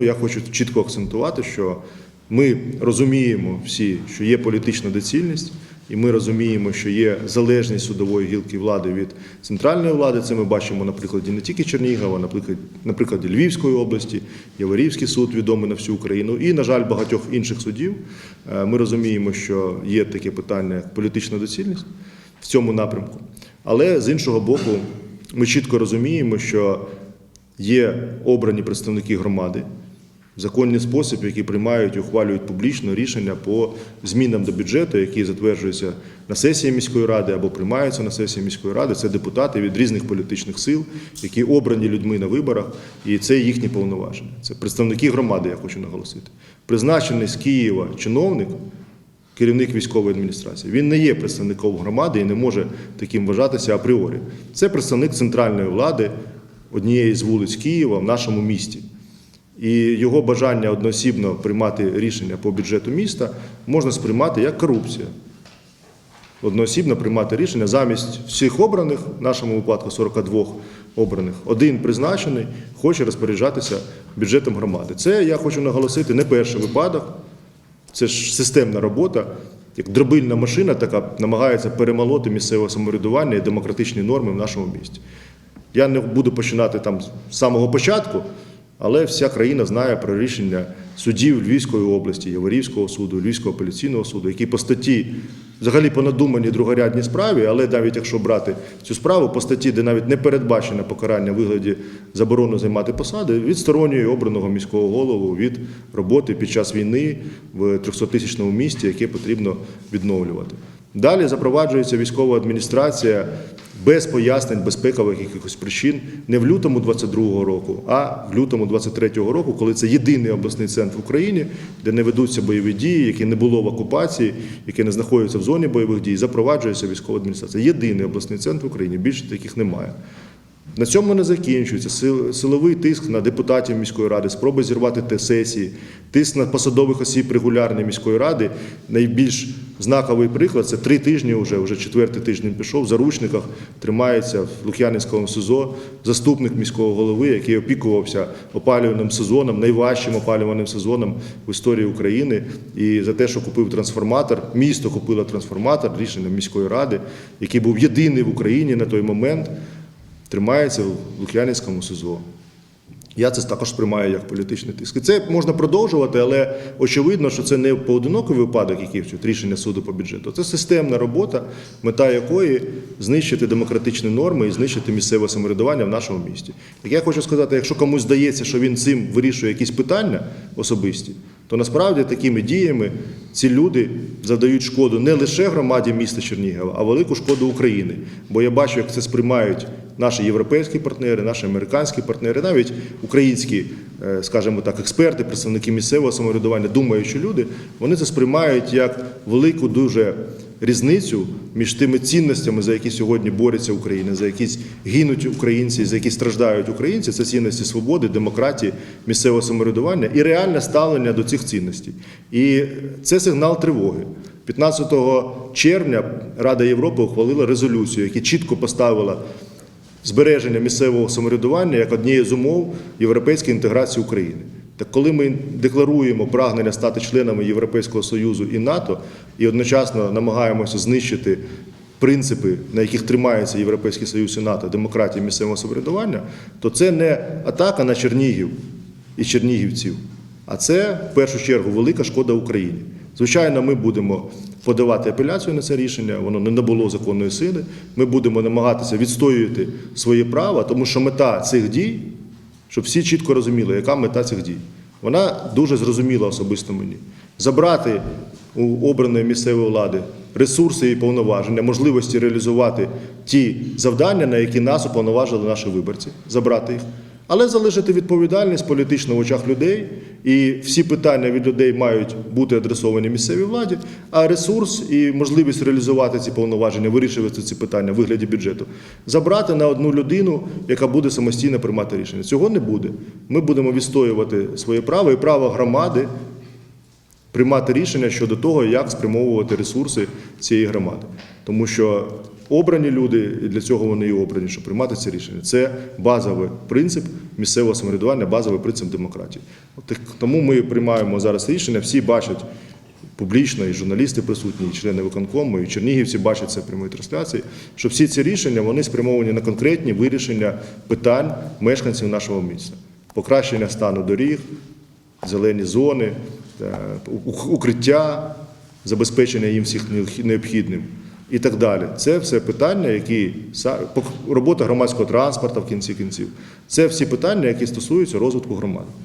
Я хочу чітко акцентувати, що ми розуміємо всі, що є політична доцільність, і ми розуміємо, що є залежність судової гілки влади від центральної влади. Це ми бачимо на прикладі не тільки Чернігова, наприклад, на Львівської області, Яворівський суд відомий на всю Україну, і, на жаль, багатьох інших судів. Е, Ми розуміємо, що є таке питання, як політична доцільність в цьому напрямку. Але з іншого боку, ми чітко розуміємо, що є обрані представники громади в законний спосіб, які приймають і ухвалюють публічно рішення по змінам до бюджету, які затверджуються на сесії міської ради або приймаються на сесії міської ради. Це депутати від різних політичних сил, які обрані людьми на виборах, і це їхні повноваження. Це представники громади, я хочу наголосити. Призначений з Києва чиновник. Керівник військової адміністрації. Він не є представником громади і не може таким вважатися апріорі. Це представник центральної влади однієї з вулиць Києва в нашому місті. І його бажання одноосібно приймати рішення по бюджету міста можна сприймати як корупція. Одноосібно приймати рішення замість всіх обраних, в нашому випадку 42 обраних, один призначений, хоче розпоряджатися бюджетом громади. Це я хочу наголосити не перший випадок. Це ж системна робота, як дробильна машина, така намагається перемолоти місцеве самоврядування і демократичні норми в нашому місті. Я не буду починати там з самого початку, але вся країна знає про рішення судів Львівської області, Яворівського суду, Львівського апеляційного суду, які по статті, взагалі по надуманій другорядній справі, але навіть якщо брати цю справу по статті, де навіть не передбачено покарання в вигляді заборони займати посади, відсторонює обраного міського голову від роботи під час війни в 300-тисячному місті, яке потрібно відновлювати. Далі запроваджується військова адміністрація без пояснень безпекових якихось причин не в лютому 22-го року, а в лютому 23-го року, коли це єдиний обласний центр в Україні, де не ведуться бойові дії, які не було в окупації, які не знаходяться в зоні бойових дій, запроваджується військова адміністрація. Єдиний обласний центр в Україні, більше таких немає. На цьому не закінчується Сил- силовий тиск на депутатів міської ради, спроби зірвати те сесії, тиск на посадових осіб регулярної міської ради. Найбільш знаковий приклад це три тижні вже, вже четвертий тиждень пішов. В заручниках тримається в Лук'янівському СИЗО заступник міського голови, який опікувався опалювальним сезоном, найважчим опалювальним сезоном в історії України. І за те, що купив трансформатор, місто купило трансформатор, рішення міської ради, який був єдиний в Україні на той момент тримається в Лук'янівському СИЗО. Я це також сприймаю як політичний тиск. І це можна продовжувати, але очевидно, що це не поодинокий випадок, який рішення суду по бюджету. Це системна робота, мета якої знищити демократичні норми і знищити місцеве самоврядування в нашому місті. Так я хочу сказати, якщо комусь здається, що він цим вирішує якісь питання особисті, то насправді такими діями ці люди завдають шкоду не лише громаді міста Чернігова, а велику шкоду України. Бо я бачу, як це сприймають наші європейські партнери, наші американські партнери, навіть українські, е, скажімо так, експерти, представники місцевого самоврядування, думаючі люди, вони це сприймають як велику дуже різницю між тими цінностями, за які сьогодні борються Україна, за які гинуть українці, за які страждають українці. Це цінності свободи, демократії, місцевого самоврядування і реальне ставлення до цих цінностей. І це сигнал тривоги. 15 червня Рада Європи ухвалила резолюцію, яка чітко поставила збереження місцевого самоврядування як однієї з умов європейської інтеграції України. Так коли ми декларуємо прагнення стати членами Європейського Союзу і НАТО і одночасно намагаємося знищити принципи, на яких тримається Європейський Союз і НАТО, демократія місцевого самоврядування, то це не атака на Чернігів і чернігівців, а це в першу чергу велика шкода Україні. Звичайно, ми будемо подавати апеляцію на це рішення, воно не набуло законної сили. Ми будемо намагатися відстоювати свої права, тому що мета цих дій, щоб всі чітко розуміли, яка мета цих дій. Вона дуже зрозуміла особисто мені. Забрати у обраної місцевої влади ресурси і повноваження, можливості реалізувати ті завдання, на які нас уповноважили наші виборці, забрати їх. Але залишити відповідальність політично в очах людей, і всі питання від людей мають бути адресовані місцевій владі, а ресурс і можливість реалізувати ці повноваження, вирішувати ці питання в вигляді бюджету, забрати на одну людину, яка буде самостійно приймати рішення. Цього не буде. Ми будемо відстоювати своє право і право громади приймати рішення щодо того, як спрямовувати ресурси цієї громади. Тому що обрані люди, і для цього вони і обрані, щоб приймати ці рішення. Це базовий принцип місцевого самоврядування, базовий принцип демократії. Тому ми приймаємо зараз рішення, всі бачать публічно, і журналісти присутні, і члени виконкому, і чернігівці бачать це прямої трансляції, що всі ці рішення вони спрямовані на конкретні вирішення питань мешканців нашого міста. Покращення стану доріг, зелені зони, е, укриття, забезпечення їм всіх необхід- необхідним і так далі. Це все питання, які робота громадського транспорту в кінці кінців. Це всі питання, які стосуються розвитку громади.